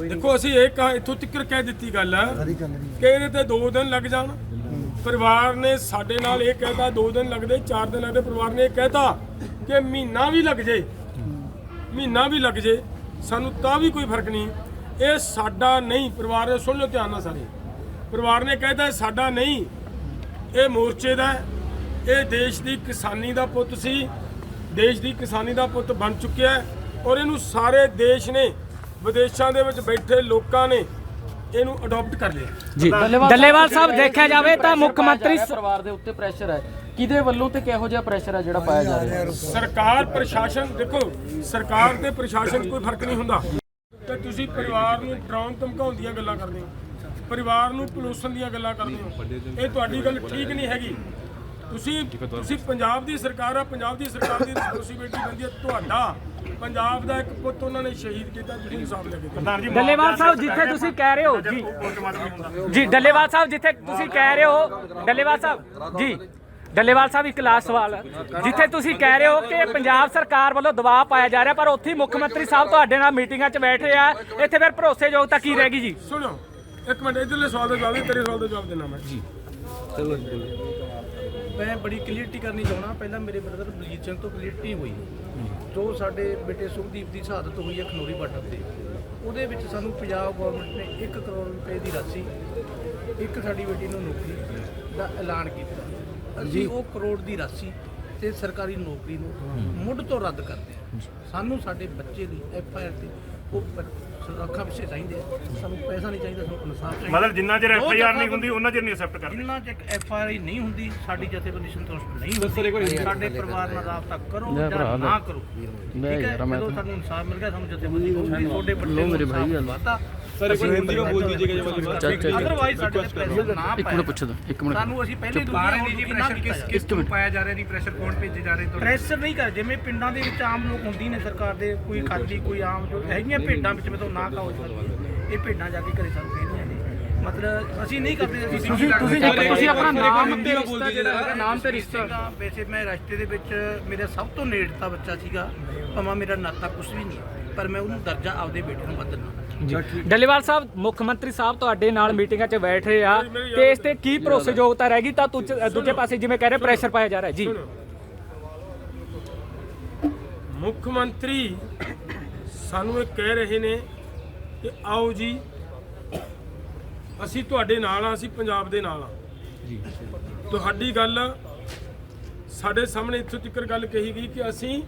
ਦੇਖੋ ਅਸੀਂ ਇਹ ਕਹਾ ਇੱਥੋਂ ਤੱਕ ਕਹਿ ਦਿੱਤੀ ਗੱਲ ਹੈ ਕਿ ਇਹਦੇ ਤੇ 2 ਦਿਨ ਲੱਗ ਜਾਣ। ਪਰਿਵਾਰ ਨੇ ਸਾਡੇ ਨਾਲ ਇਹ ਕਹਿਤਾ 2 ਦਿਨ ਲੱਗਦੇ 4 ਦਿਨ ਲੱਗਦੇ। ਪਰਿਵਾਰ ਨੇ ਇਹ ਕਹਿਤਾ ਕਿ ਮਹੀਨਾ ਵੀ ਲੱਗ ਜੇ। ਮਹੀਨਾ ਵੀ ਲੱਗ ਜੇ। ਸਾਨੂੰ ਤਾਂ ਵੀ ਕੋਈ ਫ਼ਰਕ ਨਹੀਂ। ਇਹ ਸਾਡਾ ਨਹੀਂ। ਪਰਿਵਾਰ ਨੇ ਸੁਣ ਲਿਓ ਧਿਆਨ ਨਾਲ ਸਾਰੇ। ਪਰਿਵਾਰ ਨੇ ਕਹਿਤਾ ਸਾਡਾ ਨਹੀਂ। ਇਹ ਮੋਰਚੇ ਦਾ। ਇਹ ਦੇਸ਼ ਦੀ ਕਿਸਾਨੀ ਦਾ ਪੁੱਤ ਸੀ। ਦੇਸ਼ ਦੀ ਕਿਸਾਨੀ ਦਾ ਪੁੱਤ ਬਣ ਚੁੱਕਿਆ ਔਰ ਇਹਨੂੰ ਸਾਰੇ ਦੇਸ਼ ਨੇ ਵਿਦੇਸ਼ਾਂ ਦੇ ਵਿੱਚ ਬੈਠੇ ਲੋਕਾਂ ਨੇ ਇਹਨੂੰ ਅਡਾਪਟ ਕਰ ਲਿਆ। ਜੀ। ਡੱਲੇਵਾਲ ਸਾਹਿਬ ਦੇਖਿਆ ਜਾਵੇ ਤਾਂ ਮੁੱਖ ਮੰਤਰੀ ਪਰਿਵਾਰ ਦੇ ਉੱਤੇ ਪ੍ਰੈਸ਼ਰ ਹੈ। ਕਿਹਦੇ ਵੱਲੋਂ ਤੇ ਕਿਹੋ ਜਿਹਾ ਪ੍ਰੈਸ਼ਰ ਹੈ ਜਿਹੜਾ ਪਾਇਆ ਜਾ ਰਿਹਾ? ਹੈ ਸਰਕਾਰ ਪ੍ਰਸ਼ਾਸਨ ਦੇਖੋ ਸਰਕਾਰ ਤੇ ਪ੍ਰਸ਼ਾਸਨ 'ਚ ਕੋਈ ਫ਼ਰਕ ਨਹੀਂ ਹੁੰਦਾ। ਤੇ ਤੁਸੀਂ ਪਰਿਵਾਰ ਨੂੰ ਡਰਾਉਣ ਧਮਕਾਉਣ ਦੀਆਂ ਗੱਲਾਂ ਕਰਦੇ ਹੋ। ਪਰਿਵਾਰ ਨੂੰ ਪਲੋਸਣ ਦੀਆਂ ਗੱਲਾਂ ਕਰਦੇ ਹੋ। ਇਹ ਤੁਹਾਡੀ ਗੱਲ ਠੀਕ ਨਹੀਂ ਹੈਗੀ। ਤੁਸੀਂ ਤੁਸੀਂ ਪੰਜਾਬ ਦੀ ਸਰਕਾਰ ਆ ਪੰਜਾਬ ਦੀ ਸਰਕਾਰ ਦੀ ਰਿਸਪੌਂਸਿਬਿਲਟੀ ਬਣਦੀ ਹੈ। ਤੁਹਾਡਾ ਪੰਜਾਬ ਦਾ ਇੱਕ ਪੁੱਤ ਉਹਨਾਂ ਨੇ ਸ਼ਹੀਦ ਕੀਤਾ ਤੁਸੀਂ ਇਨਸਾਫ ਲੈ ਕੇ ਦਿਓ। ਡੱਲੇਵਾਲ ਸਾਹਿਬ ਜਿੱਥੇ ਤੁਸੀਂ ਕਹਿ ਰਹੇ ਹੋ ਜੀ। ਜੀ ਡੱਲੇਵਾਲ ਸਾਹਿਬ ਜਿੱਥੇ ਤੁਸੀਂ ਕਹਿ ਰਹੇ ਹੋ ਡੱਲੇਵਾਲ ਸਾਹਿਬ ਜੀ। ਡੱਲੇਵਾਲ ਸਾਹਿਬ ਇੱਕ ਲਾਸਟ ਸਵਾਲ ਜਿੱਥੇ ਤੁਸੀਂ ਕਹਿ ਰਹੇ ਹੋ ਕਿ ਪੰਜਾਬ ਸਰਕਾਰ ਵੱਲੋਂ ਦਬਾਅ ਪਾਇਆ ਜਾ ਰਿਹਾ ਪਰ ਉੱਥੇ ਹੀ ਮੁੱਖ ਮੰਤਰੀ ਸਾਹਿਬ ਤੁਹਾਡੇ ਨਾਲ ਮੀਟਿੰਗਾਂ 'ਚ ਬੈਠ ਰਹੇ ਆ। ਇੱਥੇ ਫਿਰ ਭਰੋਸੇਯੋਗਤਾ ਕੀ ਰਹਿ ਗਈ ਜੀ? ਸੁਣੋ ਇੱਕ ਮਿੰਟ ਇਧਰਲੇ ਸਵਾਲ ਦਾ ਜਵਾਬ ਦੇ ਤੇਰੇ ਸਵਾਲ ਦਾ ਜਵਾਬ ਦੇਣਾ ਮੈਂ। ਜੀ। ਮੈਂ ਬੜੀ ਕਲੀਅਰਟੀ ਕਰਨੀ ਚਾਹਣਾ ਪਹਿਲਾਂ ਮੇਰੇ ਬ੍ਰਦਰ ਬਲਜੀਤ ਸਿੰਘ ਤੋਂ ਕਲੀਅਰਟੀ ਹੋਈ। ਜੋ ਸਾਡੇ ਬੇਟੇ ਸੁਖਦੀਪ ਦੀ ਸ਼ਹਾਦਤ ਹੋਈ ਹੈ ਖਨੋਰੀ ਬਾਰਡਰ ਤੇ। ਉਹਦੇ ਵਿੱਚ ਸਾਨੂੰ ਪੰਜਾਬ ਗਵਰਨਮੈਂਟ ਨੇ 1 ਕਰੋੜ ਰੁਪਏ ਦੀ ਰਾਸ਼ੀ ਇੱਕ ਸਾਡੀ ਬੇਟੀ ਨੂੰ ਨੌਕਰੀ ਦਾ ਐਲਾਨ ਕੀਤਾ। ਅਸੀਂ ਉਹ ਕਰੋੜ ਦੀ ਰਾਸ਼ੀ ਤੇ ਸਰਕਾਰੀ ਨੌਕਰੀ ਨੂੰ ਮੁੱਢ ਤੋਂ ਰੱਦ ਕਰਦੇ ਹਾਂ। ਸਾਨੂੰ ਸਾਡੇ ਬੱਚੇ ਦੀ ਐਫ ਆਈ ਆਰ ਤੇ ਉਹ ਪ- ਸੁਰੱਖਿਆ ਪਿੱਛੇ ਚਾਹੀਦੇ ਆ। ਸਾਨੂੰ ਪੈਸਾ ਨਹੀਂ ਚਾਹੀਦਾ ਸਾਨੂੰ ਇਨਸਾਫ ਚਾਹੀਦਾ। ਮਤਲਬ ਜਿੰਨਾ ਚਿਰ ਐਫ ਆਈ ਆਰ ਨਹੀਂ ਹੁੰਦੀ ਉਹਨਾਂ ਚਿਰ ਨਹੀਂ ਐਕਸੈਪਟ ਕਰਦੇ। ਜਿੰਨਾ ਚਿਰ ਐਫ ਆਰ ਆਈ ਨਹੀਂ ਹੁੰਦੀ ਸਾਡੀ ਜਥੇਬੰਦੀ ਸੰਤੁਸ਼ਟ ਨਹੀਂ ਹੁੰਦੀ। ਸਾਡੇ ਪਰਿਵਾਰ ਨਾਲ ਰਾਬਤਾ ਕਰੋ ਜਾਂ ਨਾ ਕਰੋ। ਠੀਕ ਹੈ? ਜਦੋਂ ਸਾਨੂੰ ਇਨਸਾਫ ਮਿਲ ਗਿਆ ਸਾਨੂੰ ਜਥੇਬੰਦੀ ਹੋਊਗੀ ਤੁਹਾਡੇ ਵੱਡੇ ਮੇਰੇ ਭਾਈ ਵਾਤਾ ਸਰ ਇੱਕ ਹਿੰਦੀ ਵਿੱਚ ਬੋਲ ਦੀਜੀਏਗਾ ਅਦਰਵਾਈਜ਼ ਸਾਡੇ ਤੇ ਪ੍ਰੈਸ਼ਰ ਨਾ ਇੱਕ ਮਿੰਟ ਪੁੱਛਦਾ ਇੱਕ ਮਿੰਟ। ਸਾਨੂੰ ਅਸੀਂ ਪਹਿਲੇ ਦੂਜੀ ਪ੍ਰੈਸ਼ਰ ਕਿਸ ਕਿਸ ਤੋਂ ਪਾਇਆ ਜਾ ਰਿਹਾ ਜੀ? ਪ੍ਰੈਸ਼ਰ ਕੌਣ ਭੇਜੇ ਜਾ ਰਹੇ ਪ੍ਰੈਸ਼ਰ ਨਹੀਂ ਕਰ ਜਿਵੇਂ ਪਿੰਡਾਂ ਦੇ ਵਿੱਚ ਆਮ ਲੋਕ ਹੁੰਦੀ ਨੇ ਸਰਕਾਰ ਦੇ ਕੋਈ ਖਾਲੀ ਕੋਈ ਆਮ ਜੋ ਹੈਗੀਆਂ ਭੇਡਾਂ ਵਿੱਚ ਮੈਂ ਤਾਂ ਨਾ ਕਹੋ ਇਹ ਭੇਡਾਂ ਜਾ ਕੇ ਘਰੇ ਸਾਨੂੰ ਕਹਿੰਦੀਆਂ ਨੇ ਮਤਲਬ ਅਸੀਂ ਨਹੀਂ ਕਰਦੇ ਅਸੀਂ ਤੁਸੀਂ ਤੁਸੀਂ ਤੁਸੀਂ ਆਪਣਾ ਨਾਮ ਤੇ ਰਿਸ਼ਤਾ ਜਿਹੜਾ ਹੈਗਾ ਨਾਮ ਤੇ ਰਿਸ਼ਤਾ। ਸੀਗਾ, ਵੈਸੇ ਮੈਂ ਰਸਤੇ ਦੇ ਵਿੱਚ ਮੇਰਾ ਸਭ ਤੋਂ ਨੇੜਤਾ ਬੱਚਾ ਸੀਗਾ ਭਾਵੇਂ ਮੇਰਾ ਨਾਤਾ ਕੁਝ ਵੀ ਨਹੀਂ ਪਰ ਮੈਂ ਉਹਨੂੰ ਦਰਜਾ ਆਪਦੇ ਬੇਟੇ ਨੂੰ ਬਦਲਣਾ ਡੱਲੇਵਾਲ ਸਾਹਿਬ ਮੁੱਖ ਮੰਤਰੀ ਸਾਹਿਬ ਤੁਹਾਡੇ ਨਾਲ ਮੀਟਿੰਗਾਂ 'ਚ ਬੈਠ ਰਹੇ ਆ ਤੇ ਇਸ ਤੇ ਕੀ ਭਰੋਸੇਯੋਗਤਾ ਰਹਿ ਗਈ? ਤਾਂ ਦੂਜੇ ਦੂਜੇ ਪਾਸੇ ਜਿਵੇਂ ਕਹਿ ਰਹੇ ਪ੍ਰੈਸ਼ਰ ਪਾਇਆ ਜਾ ਰਿਹਾ ਜੀ। ਮੁੱਖ ਮੰਤਰੀ ਸਾਨੂੰ ਇਹ ਕਹਿ ਰਹੇ ਨੇ ਕਿ ਆਓ ਜੀ ਅਸੀਂ ਤੁਹਾਡੇ ਨਾਲ ਆ ਅਸੀਂ ਪੰਜਾਬ ਦੇ ਨਾਲ ਆ ਜੀ। ਤੁਹਾਡੀ ਗੱਲ ਸਾਡੇ ਸਾਹਮਣੇ ਇੱਥੋਂ ਤੱਕ ਗੱਲ ਕਹੀ ਗਈ ਕਿ ਅਸੀਂ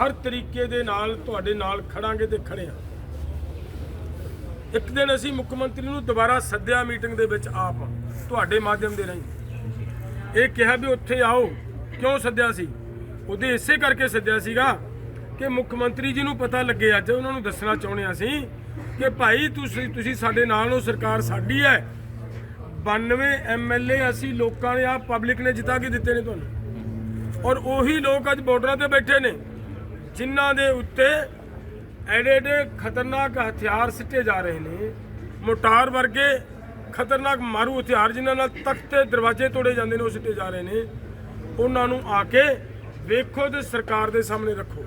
ਹਰ ਤਰੀਕੇ ਦੇ ਨਾਲ ਤੁਹਾਡੇ ਨਾਲ ਖੜਾਂਗੇ ਤੇ ਖੜੇ ਆ ਇੱਕ ਦਿਨ ਅਸੀਂ ਮੁੱਖ ਮੰਤਰੀ ਨੂੰ ਦੁਬਾਰਾ ਸੱਦਿਆ ਮੀਟਿੰਗ ਦੇ ਵਿੱਚ ਆਪ, ਤੁਹਾਡੇ ਮਾਧਿਅਮ ਦੇ ਰਾਹੀਂ। ਇਹ ਕਿਹਾ ਵੀ ਉੱਥੇ ਆਓ। ਕਿਉਂ ਸੱਦਿਆ ਸੀ? ਉਹਦੇ ਇਸੇ ਕਰਕੇ ਸੱਦਿਆ ਸੀਗਾ ਕਿ ਮੁੱਖ ਮੰਤਰੀ ਜੀ ਨੂੰ ਪਤਾ ਲੱਗੇ, ਅੱਜ ਉਹਨਾਂ ਨੂੰ ਦੱਸਣਾ ਚਾਹੁੰਦੇ ਹਾਂ ਅਸੀਂ ਕਿ ਭਾਈ ਤੁਸੀਂ ਤੁਸੀਂ ਸਾਡੇ ਨਾਲ ਹੋ, ਸਰਕਾਰ ਸਾਡੀ ਹੈ। 92 ਐਮਐਲਏ ਅਸੀਂ ਲੋਕਾਂ ਨੇ ਆ ਪਬਲਿਕ ਨੇ ਜਿਤਾ ਕੇ ਦਿੱਤੇ ਨੇ ਤੁਹਾਨੂੰ। ਔਰ ਉਹੀ ਲੋਕ ਅੱਜ ਬਾਰਡਰਾਂ ਤੇ ਬੈਠੇ ਨੇ, ਜਿਨ੍ਹਾਂ ਦੇ ਉੱਤੇ ਐਡੇ ਐਡੇ ਖਤਰਨਾਕ ਹਥਿਆਰ ਸਿੱਟੇ ਜਾ ਰਹੇ ਨੇ। ਮੋਟਾਰ ਵਰਗੇ ਖਤਰਨਾਕ ਮਾਰੂ ਹਥਿਆਰ ਜਿਨ੍ਹਾਂ ਨਾਲ ਤਖਤ ਤੇ ਦਰਵਾਜ਼ੇ ਤੋੜੇ ਜਾਂਦੇ ਨੇ, ਉਹ ਸਿੱਟੇ ਜਾ ਰਹੇ ਨੇ। ਉਹਨਾਂ ਨੂੰ ਆ ਕੇ ਵੇਖੋ ਤੇ ਸਰਕਾਰ ਦੇ ਸਾਹਮਣੇ ਰੱਖੋ।